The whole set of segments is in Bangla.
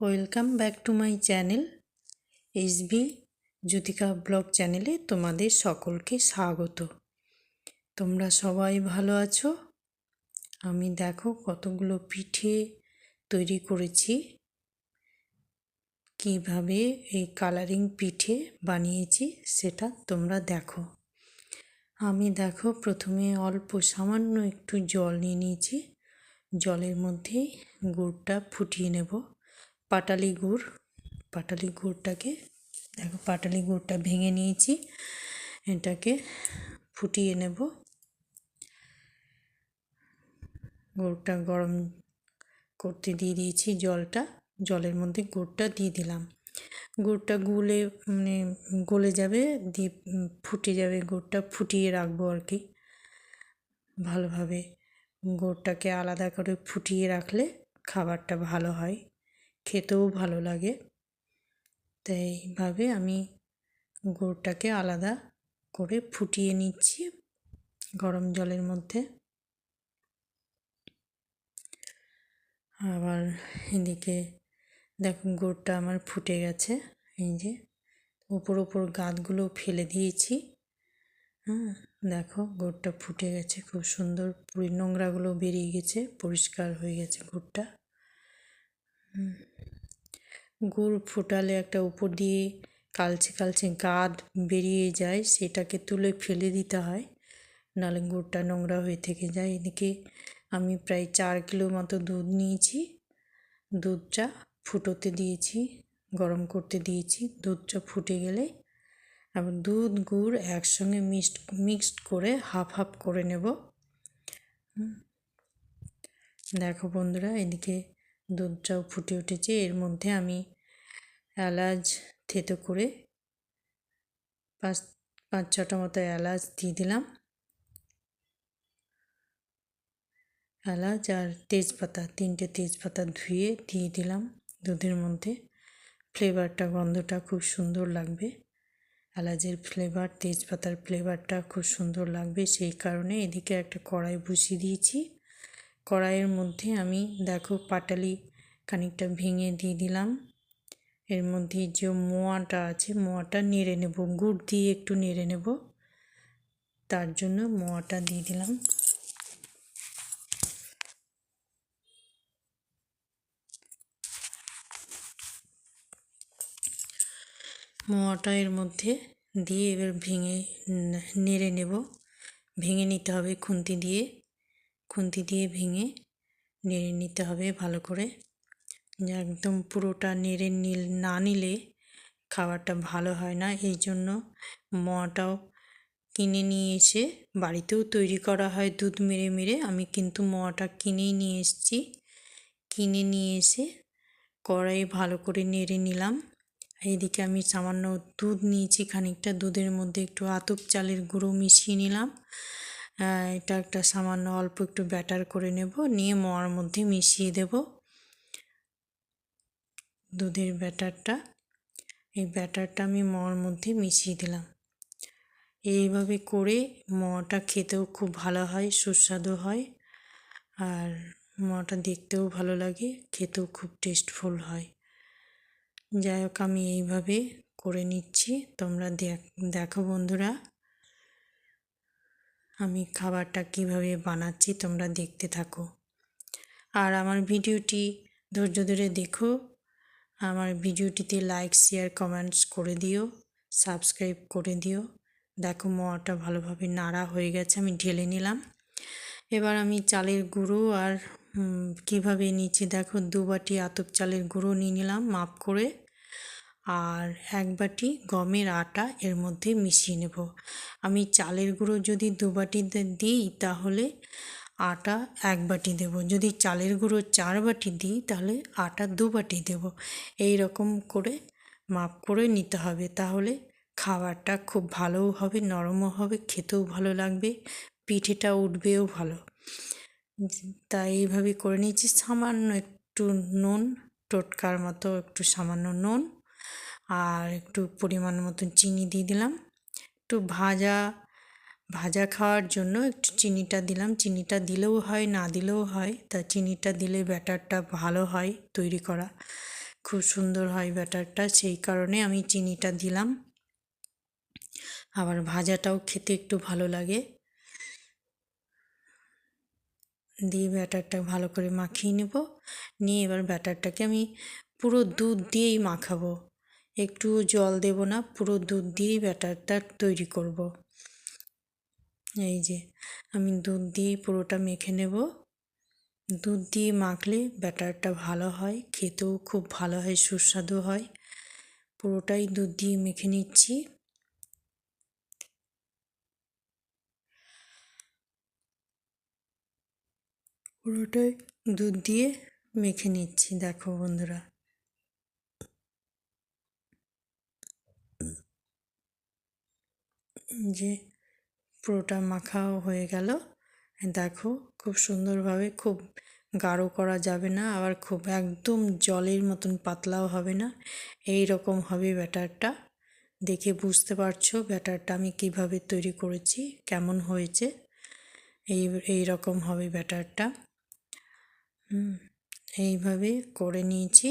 Welcome back to my channel SB Jyotika blog চ্যানেলে তোমাদের সকলকে স্বাগত। তোমরা সবাই ভালো আছো? আমি দেখো কতগুলো পিঠে তৈরি করেছি। কীভাবে এই কালারিং পিঠে বানিয়েছি সেটা তোমরা দেখো। আমি দেখো প্রথমে অল্প সামান্য একটু জল নিয়ে নিয়েছি। জলের মধ্যে গুড়টা ফুটিয়ে নেব। পাটালি গুড়, পাটালি গুড়টাকে, দেখো পাটালি গুড়টা ভেঙে নিয়েছি, এটাকে ফুটিয়ে নেব। গুড়টা গরম করতে দিয়ে দিয়েছি জলটা, জলের মধ্যে গুড়টা দিয়ে দিলাম। গুড়টা গুলে মানে গলে যাবে, দিয়ে ফুটে যাবে, গুড়টা ফুটিয়ে রাখব আর কি। ভালোভাবে গুড়টাকে আলাদা করে ফুটিয়ে রাখলে খাবারটা ভালো হয়। খেতেও ভালো লাগে। তাই এইভাবে আমি গুড়টাকে আলাদা করে ফুটিয়ে নিচ্ছি গরম জলের মধ্যে। আবার এদিকে দেখো গুড়টা আমার ফুটে গেছে, এই যে উপর উপর গাঁতগুলো ফেলে দিয়েছি। হ্যাঁ দেখো গুড়টা ফুটে গেছে, খুব সুন্দর নোংরাগুলো বেরিয়ে গেছে, পরিষ্কার হয়ে গেছে গুড়টা। গুড় ফোটালে একটা উপর দিয়ে কালচে কালচে গাদ বেরিয়ে যায়, সেটাকে তুলে ফেলে দিতে হয়। নাহলে গুড়টা নোংরা হয়ে থেকে যায়। এদিকে আমি প্রায় চার কিলো মতো দুধ নিয়েছি। দুধটা ফুটোতে দিয়েছি, গরম করতে দিয়েছি। দুধটা ফুটে গেলে আবার দুধ, গুড় একসঙ্গে মিক্সড মিক্সড করে হাফ হাফ করে নেব। দেখো বন্ধুরা, এদিকে দুধটাও ফুটে উঠেছে। এর মধ্যে আমি এলাচ থেতো করে পাঁচ পাঁচ, ছটা মতো এলাচ দিয়ে দিলাম। এলাচ আর তেজপাতা, তিনটে তেজপাতা ধুয়ে দিয়ে দিলাম দুধের মধ্যে। ফ্লেভারটা, গন্ধটা খুব সুন্দর লাগবে। এলাচের ফ্লেভার, তেজপাতার ফ্লেভারটা খুব সুন্দর লাগবে। সেই কারণে এদিকে একটা কড়াই বসিয়ে দিয়েছি। কড়াইয়ের মধ্যে আমি দেখো পাটালি খানিকটা ভেঙে দিয়ে দিলাম। এর মধ্যে যে মোয়াটা আছে, মোয়াটা নেড়ে নেব, গুড় দিয়ে একটু নেড়ে নেব। তার জন্য মোয়াটা দিয়ে দিলাম। মোয়াটা এর মধ্যে দিয়ে এবার ভেঙে, নেড়ে নেব। ভেঙে নিতে হবে খুন্তি দিয়ে। খুন্তি দিয়ে ভেঙে নেড়ে নিতে হবে ভালো করে। একদম পুরোটা নেড়ে নিল, না নিলে খাবারটা ভালো হয় না। এই জন্য মোয়াটাও কিনে নিয়ে এসে বাড়িতেও তৈরি করা হয় দুধ মেরে মেরে। আমি কিন্তু মোয়াটা কিনেই নিয়ে এসেছি। কিনে নিয়ে এসে কড়াই ভালো করে নেড়ে নিলাম। এইদিকে আমি সামান্য দুধ নিয়েছি, খানিকটা দুধের মধ্যে একটু আতপ চালের গুঁড়ো মিশিয়ে নিলাম। এটা একটা সামান্য অল্প একটু ব্যাটার করে নেব, নিয়ে মোয়ার মধ্যে মিশিয়ে দেব। দুধের ব্যাটারটা, এই ব্যাটারটা আমি মোয়ার মধ্যে মিশিয়ে দিলাম। এইভাবে করে মোয়াটা খেতেও খুব ভালো হয়, সুস্বাদু হয়, আর মোয়াটা দেখতেও ভালো লাগে, খেতেও খুব টেস্টফুল হয়। যাই হোক, আমি এইভাবে করে নিচ্ছি, তোমরা দেখো বন্ধুরা। আমি খাবারটা কীভাবে বানাচ্ছি তোমরা দেখতে থাকো। আর আমার ভিডিওটি ধৈর্য ধরে দেখো। আমার ভিডিওটিতে লাইক শেয়ার কমেন্টস করে দিও। সাবস্ক্রাইব করে দিও। দেখো মোয়াটা ভালোভাবে নাড়া হয়ে গেছে, আমি ঢেলে নিলাম। এবার আমি চালের গুঁড়ো আর কীভাবে নিচ্ছি দেখো দু বাটি আতপ চালের গুঁড়ো নিয়ে নিলাম মাপ করে। আর এক বাটি গমের আটা এর মধ্যে মিশিয়ে নেব। আমি চালের গুঁড়ো যদি দু বাটি দিই তাহলে আটা এক বাটি দেব। যদি চালের গুঁড়ো চার বাটি দিই তাহলে আটা দু বাটি দেব। এই রকম করে মাপ করে নিতে হবে। তাহলে খাবারটা খুব ভালোও হবে, নরমও হবে, খেতেও ভালো লাগবে, পিঠেটা উঠবেও ভালো। তাই এইভাবে করে নিয়েছি। সামান্য একটু নুন, টোটকার মতো একটু সামান্য নুন আর একটু পরিমাণ মতন চিনি দিয়ে দিলাম। একটু ভাজা ভাজা খাওয়ার জন্য একটু চিনিটা দিলাম। চিনিটা দিলেও হয়, না দিলেও হয়। তা চিনিটা দিলে ব্যাটারটা ভালো হয় তৈরি করা। খুব সুন্দর হয় ব্যাটারটা, সেই কারণে আমি চিনিটা দিলাম। আবার ভাজাটাও খেতে একটু ভালো লাগে। দিয়ে ব্যাটারটা ভালো করে মাখিয়ে নেব। নিয়ে এবার ব্যাটারটাকে আমি পুরো দুধ দিয়েই মাখাবো। একটু জল দেব না, পুরো দুধ দিয়েই ব্যাটারটা তৈরি করব। এই যে, আমি দুধ দিয়েই পুরোটা মেখে নেব। দুধ দিয়ে মাখলে ব্যাটারটা ভালো হয়, খেতেও খুব ভালো হয়, সুস্বাদু হয়। পুরোটাই দুধ দিয়ে মেখে নিচ্ছি। পুরোটাই দুধ দিয়ে মেখে নিচ্ছি, দেখো বন্ধুরা। যে পুরোটা মাখাও হয়ে গেল। দেখো খুব সুন্দরভাবে খুব গাঢ় করা যাবে না, আবার খুব একদম জলের মতন পাতলাও হবে না। এই রকম হবে ব্যাটারটা। দেখে বুঝতে পারছ ব্যাটারটা আমি কীভাবে তৈরি করেছি, কেমন হয়েছে। এই এই রকম হবে ব্যাটারটা। এইভাবে করে নিয়েছি।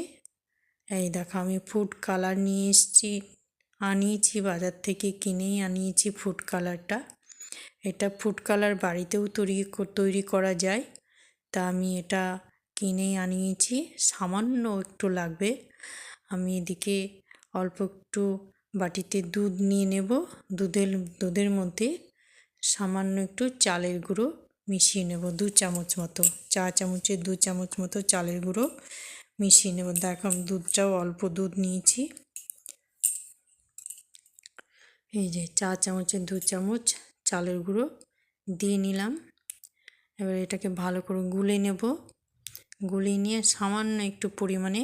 এই দেখো আমি ফুড কালার নিয়ে এসেছি। আনিয়েছি বাজার থেকে কিনেই আনিয়েছি ফুড কালারটা এটা ফুড কালার বাড়িতেও তৈরি তৈরি করা যায়। তা আমি এটা কিনেই আনিয়েছি। সামান্য একটু লাগবে। আমি এদিকে অল্প একটু বাটিতে দুধ নিয়ে নেব। দুধের দুধের মধ্যে সামান্য একটু চালের গুঁড়ো মিশিয়ে নেব। দু চামচ মতো, চা চামচে দু চামচ মতো চালের গুঁড়ো মিশিয়ে নেব। দেখো দুধটাও অল্প দুধ নিয়েছি। এই যে চা চামচের দু চামচ, চালের গুঁড়ো দিয়ে নিলাম। এবার এটাকে ভালো করে গুলে নেব। গুলিয়ে নিয়ে সামান্য একটু পরিমাণে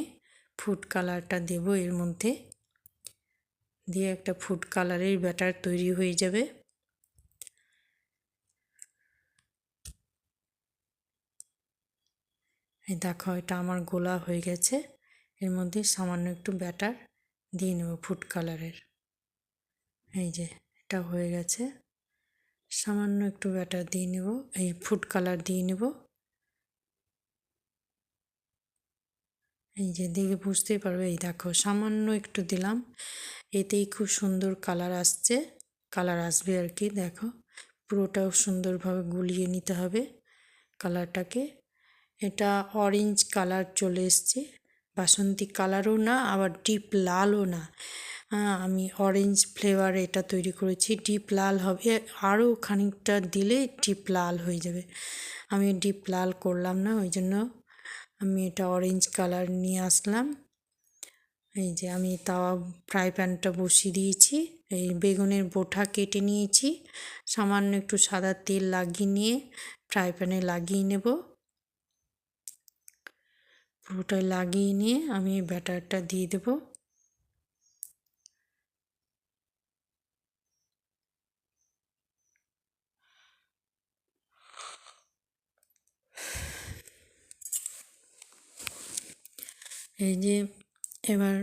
ফুড কালারটা দেব এর মধ্যে। দিয়ে একটা ফুড কালারের ব্যাটার তৈরি হয়ে যাবে। এই দেখো, এটা আমার গোলা হয়ে গেছে। এর মধ্যে সামান্য একটু ব্যাটার দিয়ে নেব ফুড কালারের এই যে, এটা হয়ে গেছে। সামান্য একটু ব্যাটার দিয়ে নেব, এই ফুড কালার দিয়ে নেব। এই যে, দেখে বুঝতেই পারবে, এই দেখো, সামান্য একটু দিলাম। এতেই খুব সুন্দর কালার আসছে কালার আসবে আর কি, দেখো। পুরোটাও সুন্দরভাবে গুলিয়ে নিতে হবে কালারটাকে এটা অরেঞ্জ কালার চলে এসছে, বাসন্তী কালারও না, আবার ডিপ লালও না। আমি অরেঞ্জ ফ্লেভার এটা তৈরি করেছি। ডিপ লাল হবে। আরও খানিকটা দিলে ডিপ লাল হয়ে যাবে। আমি ডিপ লাল করলাম না, ওই জন্য আমি এটা অরেঞ্জ কালার নিয়ে আসলাম। এই যে আমি তাওয়া ফ্রাই প্যানটা বসিয়ে দিয়েছি। এই বেগুনের বোঠা কেটে নিয়েছি। সামান্য একটু সাদা তেল লাগিয়ে নিয়ে ফ্রাই প্যানে লাগিয়ে নেব। পুরোটাই লাগিয়ে নিয়ে আমি ব্যাটারটা দিয়ে দেবো। এই যে, এবার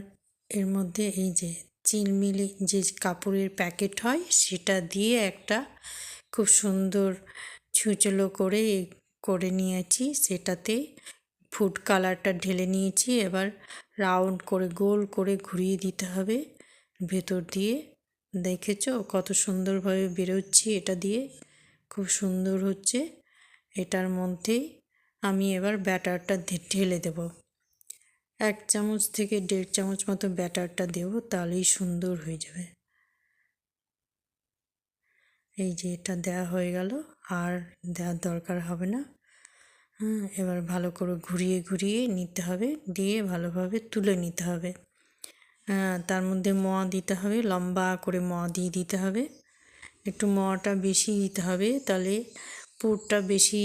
এর মধ্যে এই যে চিলমিলি যে কাপড়ের প্যাকেট হয়, সেটা দিয়ে একটা খুব সুন্দর ছুঁচলো করে করে নিয়েছি। সেটাতে ফুড কালারটা ঢেলে নিয়েছি। এবার রাউন্ড করে, গোল করে ঘুরিয়ে দিতে হবে ভেতর দিয়ে। দেখেছ কত সুন্দরভাবে বেরোচ্ছি এটা দিয়ে? খুব সুন্দর হচ্ছে। এটার মধ্যেই আমি এবার ব্যাটারটা ঢেলে দেবো। এক চামচ থেকে দেড় চামচ মতো ব্যাটারটা দেব, তাহলেই সুন্দর হয়ে যাবে। এই যে এটা দেওয়া হয়ে গেল, আর দেওয়ার দরকার হবে না। হ্যাঁ এবার ভালো করে ঘুরিয়ে ঘুরিয়ে নিতে হবে, দিয়ে ভালোভাবে তুলে নিতে হবে। তার মধ্যে মোয়া দিতে হবে, লম্বা করে মোয়া দিয়ে দিতে হবে। একটু মোয়াটা বেশি দিতে হবে, তাহলে পুরটা বেশি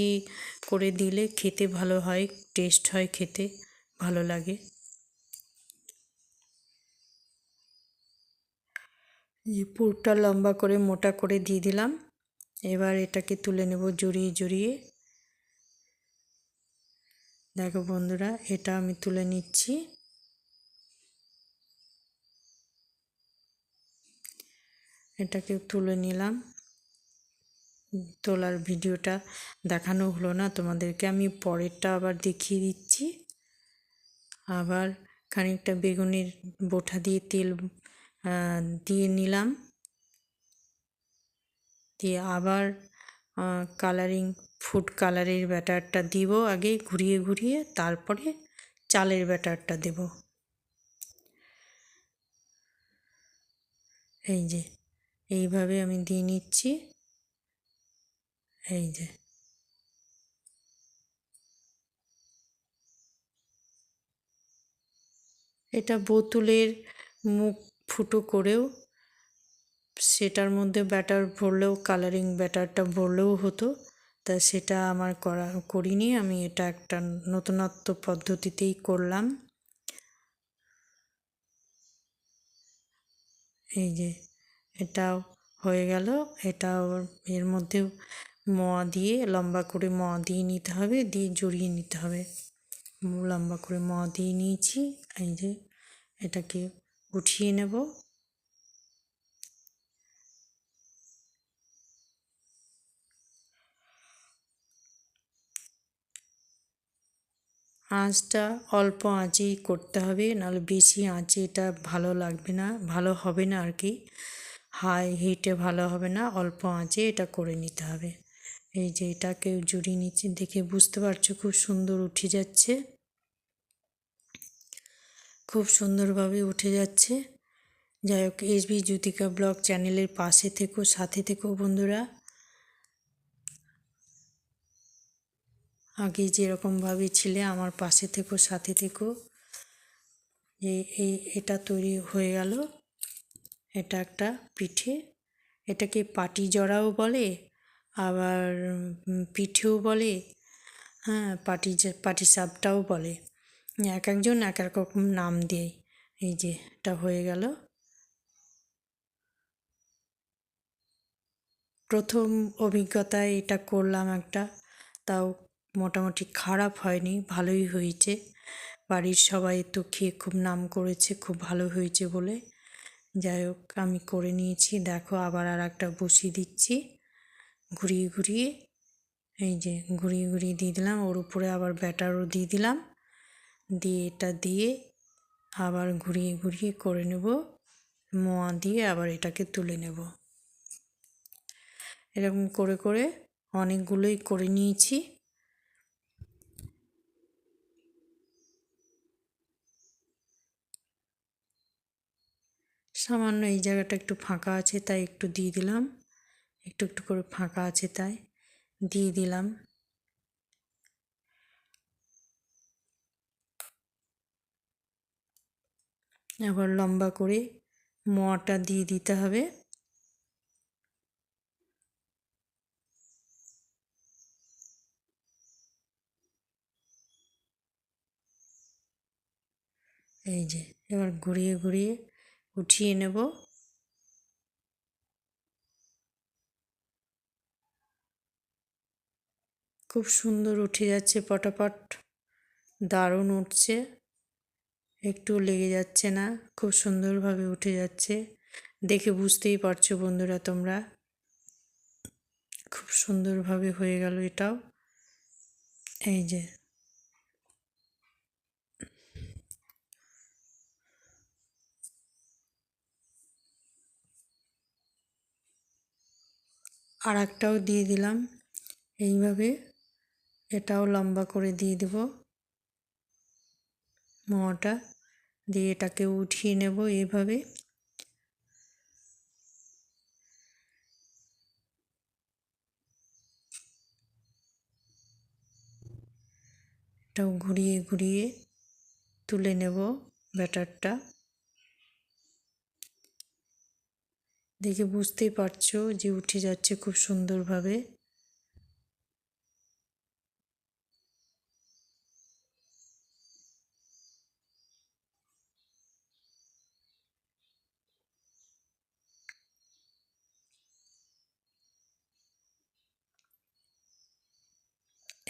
করে দিলে খেতে ভালো হয়, টেস্ট হয় খেতে। ভালো লাগে। যে পুরটা লম্বা করে মোটা করে দিয়ে দিলাম। এবার এটাকে তুলে নেব জড়িয়ে জড়িয়ে। দেখো বন্ধুরা, এটা আমি তুলে নিচ্ছি। এটাকে তুলে নিলাম। তোলার ভিডিওটা দেখানো হলো না, তোমাদেরকে আমি পরেরটা আবার দেখিয়ে দিচ্ছি। আবার খানিকটা বেগুনের বোটা দিয়ে তেল দিয়ে নিলাম। দিয়ে আবার কালারিং ফুড কালারের ব্যাটারটা দিব আগে ঘুরিয়ে ঘুরিয়ে, তারপরে চালের ব্যাটারটা দেব। এই যে, এইভাবে আমি দিয়ে নিচ্ছি। এই যে। এটা বোতলের মুখ ফুটো করেও সেটার মধ্যে ব্যাটার ভরলেও কালারিং ব্যাটারটা ভরলেও হতো। তা সেটা আমার করা, করিনি। আমি এটা একটা নতুনত্ব পদ্ধতিতেই করলাম। এই যে, এটাও হয়ে গেল। এটা এর মধ্যে মোয়া দিয়ে, লম্বা করে মোয়া দিয়ে নিতে হবে, দিয়ে জড়িয়ে নিতে হবে। লম্বা করে মোয়া দিয়ে নিয়েছি। এই যে এটাকে উঠিয়ে নেব। আঁচটা অল্প আঁচেই করতে হবে, নাহলে বেশি আঁচে এটা ভালো লাগবে না, ভালো হবে না আর কি। হাই হিটে ভালো হবে না, অল্প আঁচে এটা করে নিতে হবে। এই যে এটাকে জুড়িয়ে নিচ্ছি, দেখে বুঝতে পারছ খুব সুন্দর উঠে যাচ্ছে। খুব সুন্দরভাবে উঠে যাচ্ছে। যাই হোক, এসবি জ্যোতিকা ব্লগ চ্যানেলের পাশে থেকো, সাথে থেকো বন্ধুরা। আগে যেরকমভাবে ছিলে, আমার পাশে থেকো, সাথে থেকো। যে এই এটা তৈরি হয়ে গেল। এটা একটা পিঠে। এটাকে পাটি জড়াও বলে, আবার পিঠেও বলে হ্যাঁ পাটি পাটি সাপটাও বলে। এক একজন এক এক রকম নাম দেয় এই যে, এটা হয়ে গেল। প্রথম অভিজ্ঞতায় এটা করলাম একটা। তাও মোটামুটি খারাপ হয়নি, ভালোই হয়েছে। বাড়ির সবাই তো খেয়ে খুব নাম করেছে, খুব ভালো হয়েছে বলে। যাই হোক, আমি করে নিয়েছি। দেখো, আবার আর একটা বসিয়ে দিচ্ছি। ঘুরিয়ে ঘুরিয়ে। এই যে, ঘুরিয়ে ঘুরিয়ে দিয়ে দিলাম। ওর উপরে আবার ব্যাটারও দিয়ে দিলাম। দিয়ে এটা দিয়ে আবার ঘুরিয়ে ঘুরিয়ে করে নেব। মোয়া দিয়ে আবার এটাকে তুলে নেব। এরকম করে করে অনেকগুলোই করে নিয়েছি। সামান্য এই জায়গাটা একটু ফাঁকা আছে, তাই একটু দিয়ে দিলাম। একটু একটু করে ফাঁকা আছে তাই। দিয়ে দিলাম। আবার লম্বা করে মোয়াটা দিয়ে দিতে হবে। এই যে, এবার ঘুরিয়ে ঘুরিয়ে উঠিয়ে নেব। খুব সুন্দর উঠে যাচ্ছে, পটাপট। দারুণ উঠছে। একটু লেগে যাচ্ছে না, খুব সুন্দরভাবে উঠে যাচ্ছে। দেখে বুঝতেই পারছ বন্ধুরা তোমরা। খুব সুন্দরভাবে হয়ে গেল এটাও। এই যে। আর একটাও দিয়ে দিলাম। এইভাবে এটাও লম্বা করে দিয়ে দেব। মোয়াটা দিয়ে এটাকে উঠিয়ে নেব এইভাবে। এটাও ঘুরিয়ে ঘুরিয়ে তুলে নেব ব্যাটারটা। দেখে বুঝতেই পারছ যে উঠে যাচ্ছে খুব সুন্দরভাবে।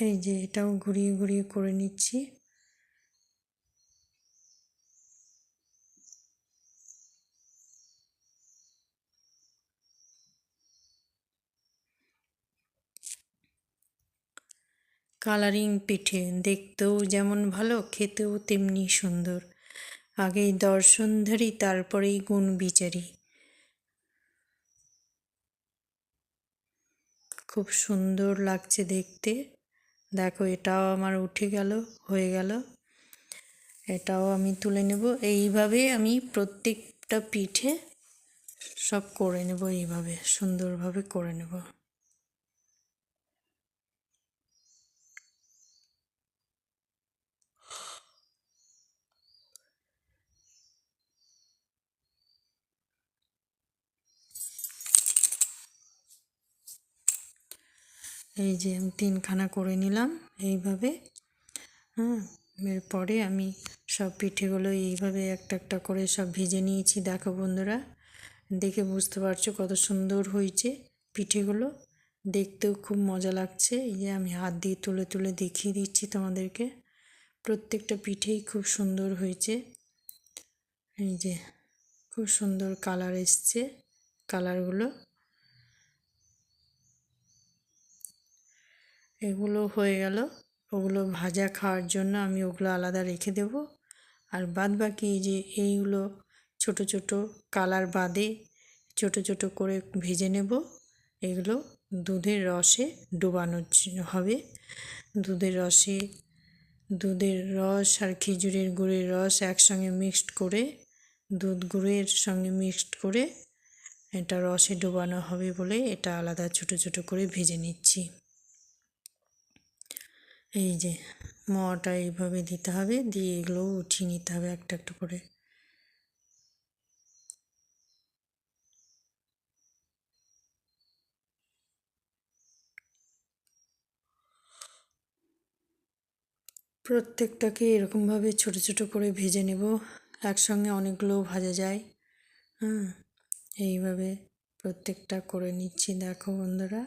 এই যে এটাও ঘুরিয়ে ঘুরিয়ে করে নিচ্ছি। কালারিং পিঠে দেখতেও যেমন ভালো, খেতেও তেমনি সুন্দর। আগেই দর্শনধারী তারপরেই গুণ বিচারি। খুব সুন্দর লাগছে দেখতে। দেখো এটাও আমার উঠে গেল, হয়ে গেল। এটাও আমি তুলে নেব। এইভাবে আমি প্রত্যেকটা পিঠে সব করে নেব, এইভাবে সুন্দরভাবে করে নেব। এই যে আমি তিনখানা করে নিলাম এইভাবে হ্যাঁ এরপরে আমি সব পিঠেগুলো এইভাবে একটা একটা করে সব ভেজে নিয়েছি। দেখো বন্ধুরা, দেখে বুঝতে পারছ কত সুন্দর হয়েছে পিঠেগুলো। দেখতেও খুব মজা লাগছে। এই যে আমি হাত দিয়ে তুলে তুলে দেখিয়ে দিচ্ছি তোমাদেরকে। প্রত্যেকটা পিঠেই খুব সুন্দর হয়েছে। এই যে খুব সুন্দর কালার এসছে কালারগুলো। এগুলো হয়ে গেল। ওগুলো ভাজা খাওয়ার জন্য আমি ওগুলো আলাদা রেখে দেব। আর বাদ বাকি যে এইগুলো ছোট ছোট কালার বাদে ছোট ছোট করে ভেজে নেব। এগুলো দুধের রসে ডোবানো হবে। দুধের রসে, দুধের রস আর খেজুরের গুড়ের রস একসঙ্গে মিক্সড করে, দুধ গুড়ের সঙ্গে মিক্সড করে এটা রসে ডোবানো হবে বলে এটা আলাদা ছোট ছোট করে ভেজে নিচ্ছি। এই যে মোয়াটা এইভাবে দিতে হবে, দিয়ে এগুলো উঠিয়ে নিতে হবে একটা একটা করে। প্রত্যেকটাকে এরকমভাবে ছোট ছোট করে ভেজে নেব, একসঙ্গে অনেকগুলো ভাজা যায়। হ্যাঁ এইভাবে প্রত্যেকটা করে নিচ্ছি। দেখো বন্ধুরা,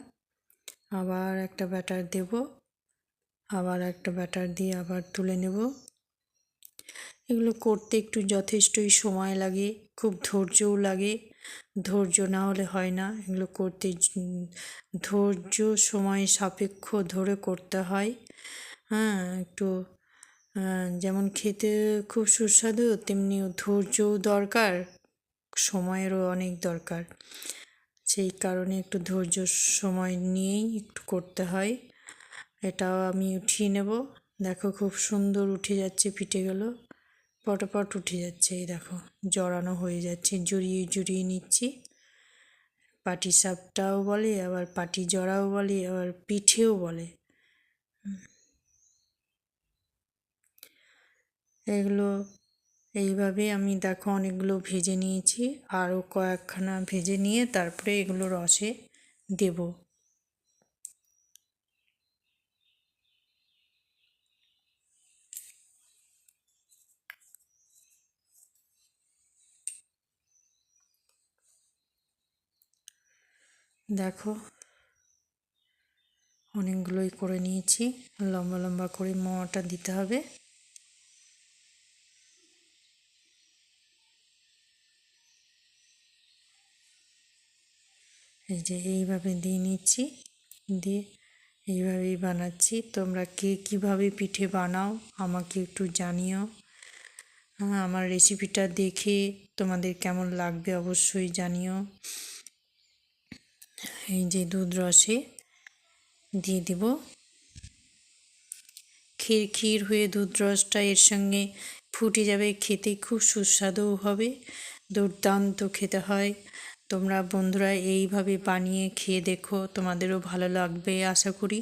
আবার একটা ব্যাটার দেবো। আবার একটা ব্যাটার দিয়ে আবার তুলে নেব। এগুলো করতে একটু যথেষ্টই সময় লাগে, খুব ধৈর্যও লাগে। ধৈর্য না হলে হয় না, এগুলো করতে ধৈর্য সময় সাপেক্ষ ধরে করতে হয়। হ্যাঁ একটু যেমন খেতে খুব সুস্বাদু তেমনি ধৈর্যও দরকার, সময়েরও অনেক দরকার। সেই কারণে একটু ধৈর্য সময় নিয়েই একটু করতে হয়। এটাও আমি উঠিয়ে নেব। দেখো খুব সুন্দর উঠে যাচ্ছে পিঠেগুলো পটপট উঠে যাচ্ছে, এই দেখো, জড়ানো হয়ে যাচ্ছে, জড়িয়ে জড়িয়ে নিচ্ছি। পাটি সাপটাও বলে, আবার পাটি জড়াও বলে, আবার পিঠেও বলে। এগুলো, এইভাবে আমি দেখো অনেকগুলো ভেজে নিয়েছি। আরও কয়েকখানা ভেজে নিয়ে তারপরে এগুলো রসে দেবো। দেখো, অনেকগুলোই করে নিয়েছি। লম্বা লম্বা করে মোয়াটা দিতে হবে। এই যে এইভাবে দিয়ে নিচ্ছি। দিয়ে এইভাবেই বানাচ্ছি। তোমরা কে কীভাবে পিঠে বানাও আমাকে একটু জানিও। আমার রেসিপিটা দেখে তোমাদের কেমন লাগবে অবশ্যই জানিও। এই যে দুধ রসে দিয়ে দিব। ক্ষীর ক্ষীর হয়ে দুধ রসটা এর সঙ্গে ফুটে যাবে, খেতে খুব সুস্বাদুও হবে, দুর্দান্ত খেতে হয়। তোমরা বন্ধুরা এইভাবে বানিয়ে খেয়ে দেখো, তোমাদেরও ভালো লাগবে আশা করি।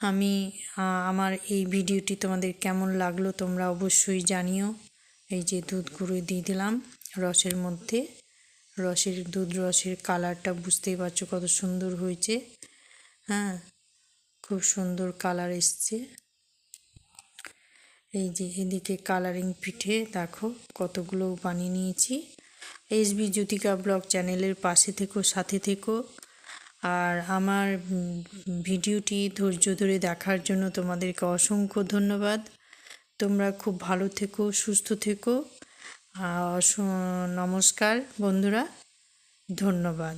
আমি আমার এই ভিডিওটি তোমাদের কেমন লাগল তোমরা অবশ্যই জানিও। এই যে দুধ গুঁড়ো দিয়ে দিলাম রসের মধ্যে। রসের, দুধ রসের কালারটা বুঝতেই পারছ কত সুন্দর হয়েছে। হ্যাঁ খুব সুন্দর কালার এসছে। এই যে এদিকে কালারিং পিঠে দেখো কতগুলো বানিয়ে নিয়েছি। এসবি জ্যোতিকা ব্লগ চ্যানেলের পাশে থেকো, সাথে থেকো। আর আমার ভিডিওটি ধৈর্য ধরে দেখার জন্য তোমাদেরকে অসংখ্য ধন্যবাদ। তোমরা খুব ভালো থেকো, সুস্থ থেকো। নমস্কার বন্ধুরা ধন্যবাদ।